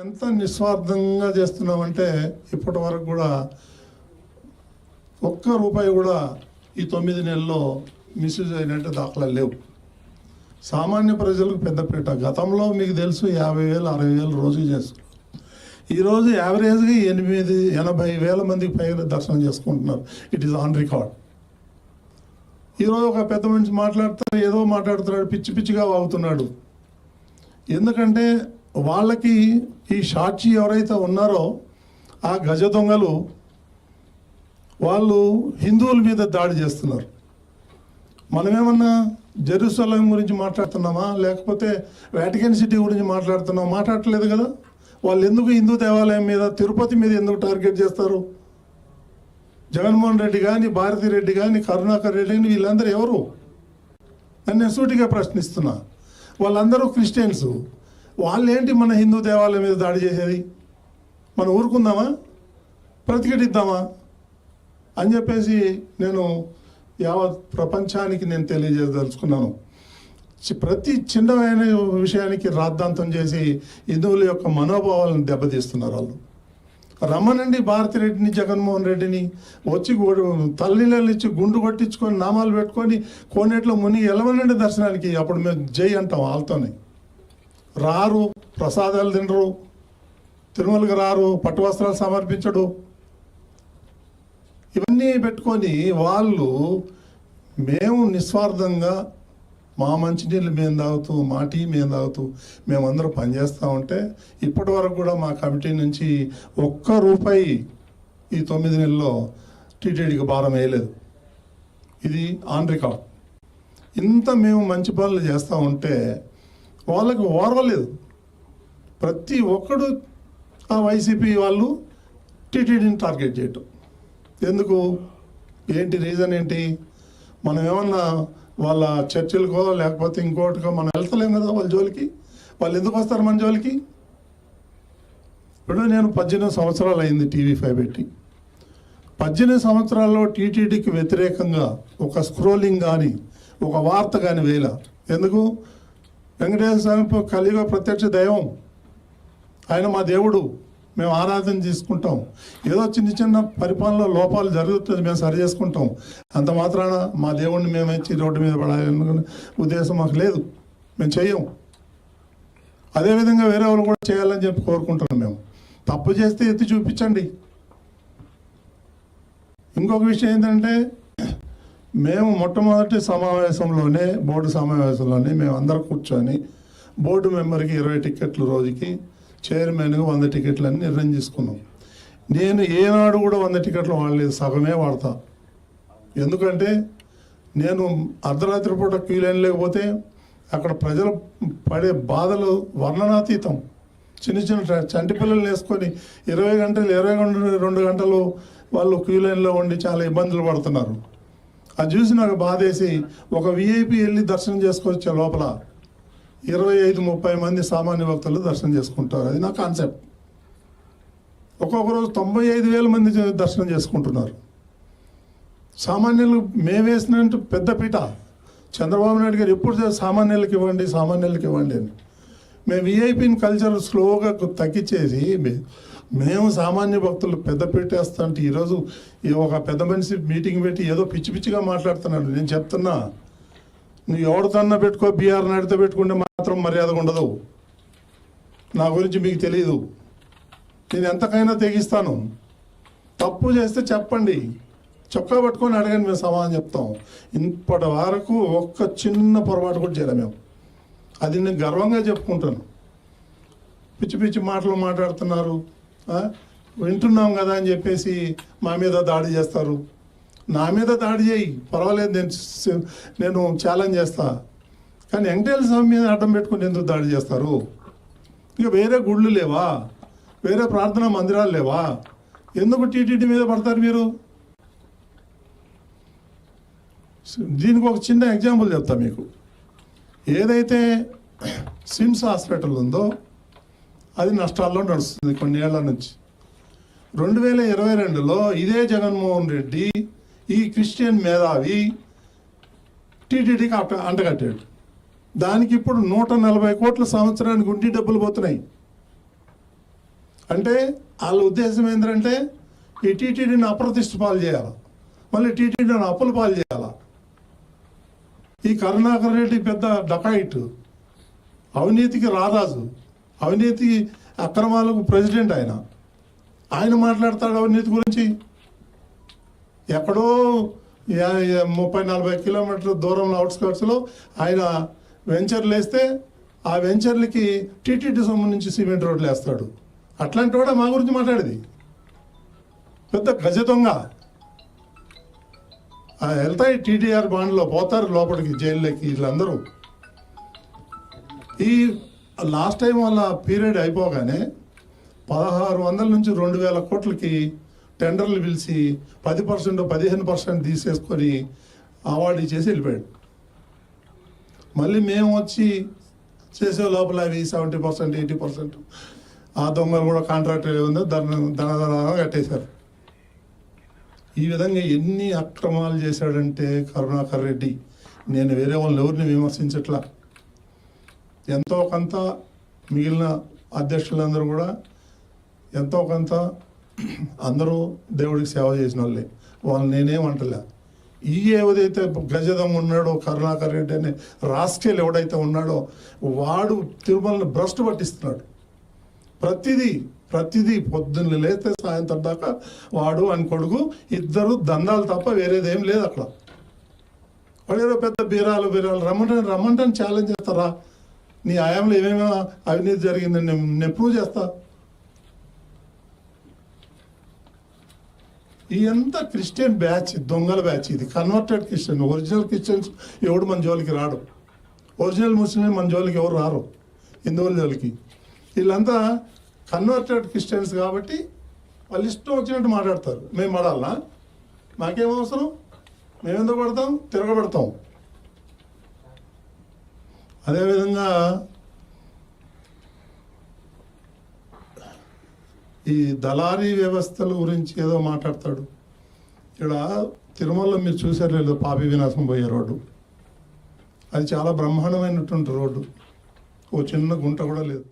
ఎంత నిస్వార్థంగా చేస్తున్నామంటే ఇప్పటి వరకు కూడా ఒక్క రూపాయి కూడా ఈ తొమ్మిది నెలల్లో మిస్యూజ్ అయినట్టు దాఖలా లేవు. సామాన్య ప్రజలకు పెద్దపీట గతంలో మీకు తెలుసు యాభై వేలు అరవై వేలు రోజుకి చేస్తారు ఈరోజు యావరేజ్గా ఎనిమిది ఎనభై వేల మందికి పైగా దర్శనం చేసుకుంటున్నారు. ఇట్ ఈస్ ఆన్ రికార్డ్ ఈరోజు ఒక పెద్ద మనిషి మాట్లాడుతాడు ఏదో మాట్లాడుతున్నాడు పిచ్చి పిచ్చిగా వాగుతున్నాడు. ఎందుకంటే వాళ్ళకి ఈ సాక్షి ఎవరైతే ఉన్నారో ఆ గజ దొంగలు వాళ్ళు హిందువుల మీద దాడి చేస్తున్నారు. మనమేమన్నా జెరూసలం గురించి మాట్లాడుతున్నామా? లేకపోతే వాటికన్ సిటీ గురించి మాట్లాడుతున్నామా? మాట్లాడట్లేదు కదా? వాళ్ళు ఎందుకు హిందూ దేవాలయం మీద తిరుపతి మీద ఎందుకు టార్గెట్ చేస్తారు? జగన్మోహన్ రెడ్డి కానీ భారతి రెడ్డి కానీ కరుణాకర్ రెడ్డి కానీ వీళ్ళందరూ ఎవరు? అని సూటిగా ప్రశ్నిస్తున్నా. వాళ్ళందరూ క్రిస్టియన్స్. వాళ్ళేంటి మన హిందూ దేవాలయం మీద దాడి చేసేది? మనం ఊరుకుందామా? ప్రతిఘటిద్దామా? అని చెప్పేసి నేను యావత్ ప్రపంచానికి నేను తెలియజేయదలుచుకున్నాను. ప్రతి చిన్నమైన విషయానికి రాద్ధాంతం చేసి హిందువుల యొక్క మనోభావాలను దెబ్బతీస్తున్నారు వాళ్ళు. రమ్మనండి భారతిరెడ్డిని జగన్మోహన్ రెడ్డిని. వచ్చి గు- తల్లిళ్ళు ఇచ్చి గుండు కొట్టించుకొని నామాలు పెట్టుకొని కోనేట్లో మునిగి ఎలవనండి దర్శనానికి. అప్పుడు మేము జై అంటాం వాళ్ళతోనే. రారు ప్రసాదాలు తినరు. తిరుమలకి రారు పట్టు వస్త్రాలు సమర్పించడు. ఇవన్నీ పెట్టుకొని వాళ్ళు మేము నిస్వార్థంగా మా మంచినీళ్ళు మేము తాగుతూ మా టీ మేము తాగుతూ మేమందరం పనిచేస్తూ ఉంటే ఇప్పటి వరకు కూడా మా కమిటీ నుంచి ఒక్క రూపాయి ఈ తొమ్మిది నెలల్లో టీటీడీకి భారం వేయలేదు. ఇది ఆన్ రికార్డ్. ఇంత మేము మంచి పనులు చేస్తూ ఉంటే వాళ్ళకి ఓర్వలేదు. ప్రతి ఒక్కడు ఆ వైసీపీ వాళ్ళు టీటీడీని టార్గెట్ చేయటం. ఎందుకు? ఏంటి రీజన్ ఏంటి? మనం ఏమన్నా వాళ్ళ చర్చలకో లేకపోతే ఇంకోటికో మనం వెళ్తలేం కదా వాళ్ళ జోలికి? వాళ్ళు ఎందుకు వస్తారు మన జోలికి? ఇప్పుడు నేను పద్దెనిమిది సంవత్సరాలు అయింది టీవీ ఫైవ్ పెట్టి. పద్దెనిమిది సంవత్సరాల్లో టీటీడీకి వ్యతిరేకంగా ఒక స్క్రోలింగ్ కానీ ఒక వార్త కానీ వేయలే. ఎందుకు? వెంకటేశ్వర స్వామి కలియుగ ప్రత్యక్ష దైవం. ఆయన మా దేవుడు. మేము ఆరాధన చేసుకుంటాం. ఏదో చిన్న చిన్న పరిపాలనలో లోపాలు జరుగుతుంది మేము సరి చేసుకుంటాం. అంత మాత్రాన మా దేవుడిని మేము ఇచ్చి రోడ్డు మీద పడాలనుకునే ఉద్దేశం మాకు లేదు. మేము చెయ్యం. అదేవిధంగా వేరే వాళ్ళు కూడా చేయాలని చెప్పి కోరుకుంటున్నాం మేము. తప్పు చేస్తే ఎత్తి చూపించండి. ఇంకొక విషయం ఏంటంటే మేము మొట్టమొదటి సమావేశంలోనే బోర్డు సమావేశంలోనే మేము అందరం కూర్చొని బోర్డు మెంబర్కి ఇరవై టికెట్లు రోజుకి చైర్మన్గా వంద టికెట్లు అని నిర్ణయం చేసుకున్నాం. నేను ఏనాడు కూడా వంద టికెట్లు వాడలేదు సగమే వాడతా. ఎందుకంటే నేను అర్ధరాత్రి పూట క్యూ లైన్ లేకపోతే అక్కడ ప్రజలు పడే బాధలు వర్ణనాతీతం. చిన్న చిన్న చంటి పిల్లలు వేసుకొని ఇరవై గంటలు ఇరవై రెండు గంటలు వాళ్ళు క్యూ లైన్లో ఉండి చాలా ఇబ్బందులు పడుతున్నారు. అది చూసి నాకు బాధేసి ఒక విఐపి వెళ్ళి దర్శనం చేసుకోవచ్చు లోపల ఇరవై ఐదు ముప్పై మంది సామాన్య భక్తులు దర్శనం చేసుకుంటారు. అది నా కాన్సెప్ట్. ఒక్కొక్క రోజు తొంభై ఐదు వేల మంది దర్శనం చేసుకుంటున్నారు. సామాన్యులు మేమేసినట్టు పెద్ద పీట. చంద్రబాబు నాయుడు గారు ఎప్పుడు సామాన్యులకు ఇవ్వండి సామాన్యులకు ఇవ్వండి అని. మేము విఐపిని కల్చర్ స్లోగా తగ్గించేసి మేము సామాన్య భక్తులు పెద్ద పెట్టేస్తా అంటే ఈరోజు ఈ ఒక పెద్ద మనిషి మీటింగ్ పెట్టి ఏదో పిచ్చి పిచ్చిగా మాట్లాడుతున్నాడు. నేను చెప్తున్నా నువ్వు ఎవరితోన్నా పెట్టుకో బీఆర్ నాయుడుతో పెట్టుకుంటే మాత్రం మర్యాద ఉండదు. నా గురించి మీకు తెలియదు నేను ఎంతకైనా తెగిస్తాను. తప్పు చేస్తే చెప్పండి. చొక్కా పట్టుకొని అడగండి మేము సమాధానం చెప్తాం. ఇప్పటి వరకు ఒక్క చిన్న పొరపాటు కూడా చేయలేం మేము. అది నేను గర్వంగా చెప్పుకుంటాను. పిచ్చి పిచ్చి మాటలు మాట్లాడుతున్నారు. వింటున్నాం కదా అని చెప్పేసి మా మీద దాడి చేస్తారు. నా మీద దాడి చేయి. పర్వాలేదు నేను నేను ఛాలెంజ్ చేస్తా. కానీ వెంకటేశ్వర స్వామి మీద అడ్డం పెట్టుకుని ఎందుకు దాడి చేస్తారు? ఇక వేరే గుళ్ళు లేవా? వేరే ప్రార్థనా మందిరాలు లేవా? ఎందుకు టీటీడీ మీద పడతారు మీరు? దీనికి ఒక చిన్న ఎగ్జాంపుల్ చెప్తా మీకు. ఏదైతే సిమ్స్ హాస్పిటల్ ఉందో అది నష్టాల్లో నడుస్తుంది కొన్నేళ్ళ నుంచి. రెండు వేల ఇరవై రెండులో ఇదే జగన్మోహన్ రెడ్డి ఈ క్రిస్టియన్ మేధావి టీటీడీకి అట్ట అంటగట్టాడు. దానికి ఇప్పుడు నూట నలభై కోట్ల సంవత్సరానికి ఉండి డబ్బులు పోతున్నాయి. అంటే వాళ్ళ ఉద్దేశం ఏంటంటే ఈ టీటీడీని అప్రతిష్ట పాలు చేయాలి? మళ్ళీ టీటీడీని అప్పుల పాలు చేయాలా? ఈ కరుణాకర్ రెడ్డి పెద్ద డకాయిట్ అవినీతికి రారాజు అవినీతి అక్రమాలకు ప్రెసిడెంట్ ఆయన. ఆయన మాట్లాడతాడు అవినీతి గురించి. ఎక్కడో ముప్పై నలభై కిలోమీటర్ల దూరంలో అవుట్స్కర్ట్స్లో ఆయన వెంచర్లు వేస్తే ఆ వెంచర్లకి టీటీడీ నుంచి సిమెంట్ రోడ్లు వేస్తాడు. అట్లాంటి వాడు మా గురించి మాట్లాడేది. పెద్ద గజ దొంగ. ఆ వెళ్తాయి టీటీఆర్ బాండ్లో పోతారు లోపలికి జైల్లోకి వీళ్ళందరూ. ఈ లాస్ట్ టైం వాళ్ళ పీరియడ్ అయిపోగానే పదహారు వందల నుంచి రెండు వేల కోట్లకి టెండర్లు పిలిచి పది పర్సెంట్ పదిహేను పర్సెంట్ తీసేసుకొని అవార్డు ఇచ్చేసి వెళ్ళిపోయాడు. మళ్ళీ మేము వచ్చి చేసే లోపల అవి సెవెంటీ పర్సెంట్ ఎయిటీ పర్సెంట్ ఆ దొంగలు కూడా కాంట్రాక్ట్ ఉందో ధన ధన కట్టేశారు. ఈ విధంగా ఎన్ని అక్రమాలు చేశాడంటే కరుణాకర్ రెడ్డి. నేను వేరే వాళ్ళని ఎవరిని విమర్శించట్లా. ఎంతో కొంత మిగిలిన అధ్యక్షులందరూ కూడా ఎంతో కొంత అందరూ దేవుడికి సేవ చేసిన వాళ్ళే. వాళ్ళు నేనేమంటలే. ఈ ఏదైతే గజదం ఉన్నాడో కరుణాకర్ రెడ్డి అనే రాస్కేల్ ఎవడైతే ఉన్నాడో వాడు తిరుమలని భ్రష్టు పట్టిస్తున్నాడు. ప్రతిదీ ప్రతిదీ పొద్దున్న లేస్తే సాయంత్రం దాకా వాడు అని కొడుకు ఇద్దరు దందాలు తప్ప వేరేదేం లేదు అక్కడ. వాళ్ళు ఏదో పెద్ద బీరాలు బీరాలు రమ్మంటే రమ్మంటే ఛాలెంజ్ చేస్తారా? నీ ఆయాంలో ఏమేమైనా అవినీతి జరిగిందని నేను ప్రూవ్ చేస్తా. ఇదంతా క్రిస్టియన్ బ్యాచ్ దొంగల బ్యాచ్ ఇది. కన్వర్టెడ్ క్రిస్టియన్ ఒరిజినల్ క్రిస్టియన్స్ ఎవడు మన జోలికి రాడు. ఒరిజినల్ ముస్లిం మన జోలికి ఎవరు రారు. హిందువుల జోలికి. వీళ్ళంతా కన్వర్టెడ్ క్రిస్టియన్స్ కాబట్టి వాళ్ళు ఇష్టం వచ్చినట్టు మాట్లాడతారు. మేము పడాలనా? మాకేం అవసరం? మేమెందుకు పడతాం? తిరగబడతాం. అదేవిధంగా ఈ దళారీ వ్యవస్థల గురించి ఏదో మాట్లాడతాడు. ఇక్కడ తిరుమలలో మీరు చూసారు లేదు పాపి వినాశం పోయే రోడ్డు. అది చాలా బ్రహ్మాండమైనటువంటి రోడ్డు. ఓ చిన్న గుంట కూడా లేదు.